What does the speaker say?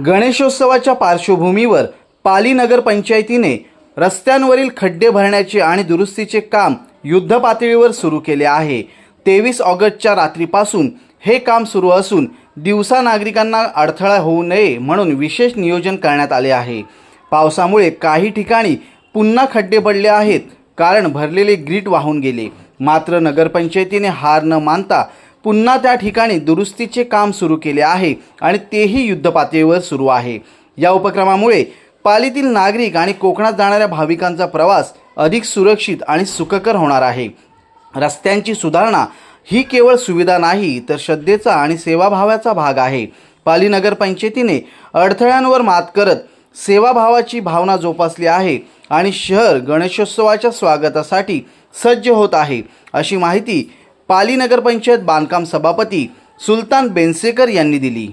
गणेशोत्सवाच्या पार्श्वभूमीवर पाली नगरपंचायतीने रस्त्यांवरील खड्डे भरण्याचे आणि दुरुस्तीचे काम युद्धपातळीवर सुरू केले आहे. तेवीस ऑगस्टच्या रात्रीपासून हे काम सुरू असून दिवसा नागरिकांना अडथळा होऊ नये म्हणून विशेष नियोजन करण्यात आले आहे. पावसामुळे काही ठिकाणी पुन्हा खड्डे पडले आहेत कारण भरलेले ग्रीट वाहून गेले. मात्र नगरपंचायतीने हार न मानता पुन्हा त्या ठिकाणी दुरुस्तीचे काम सुरू केले आहे आणि तेही युद्धपातळीवर सुरू आहे. या उपक्रमामुळे पालीतील नागरिक आणि कोकणात जाणाऱ्या भाविकांचा प्रवास अधिक सुरक्षित आणि सुखकर होणार आहे. रस्त्यांची सुधारणा ही केवळ सुविधा नाही तर श्रद्धेचा आणि सेवाभावाचा भाग आहे. पाली नगरपंचायतीने अडथळ्यांवर मात करत सेवाभावाची भावना जोपासली आहे आणि शहर गणेशोत्सवाच्या स्वागतासाठी सज्ज होत आहे अशी माहिती पाली नगरपंचायत बांधकाम सभापती सुलतान बेनसेकर यांनी दिली.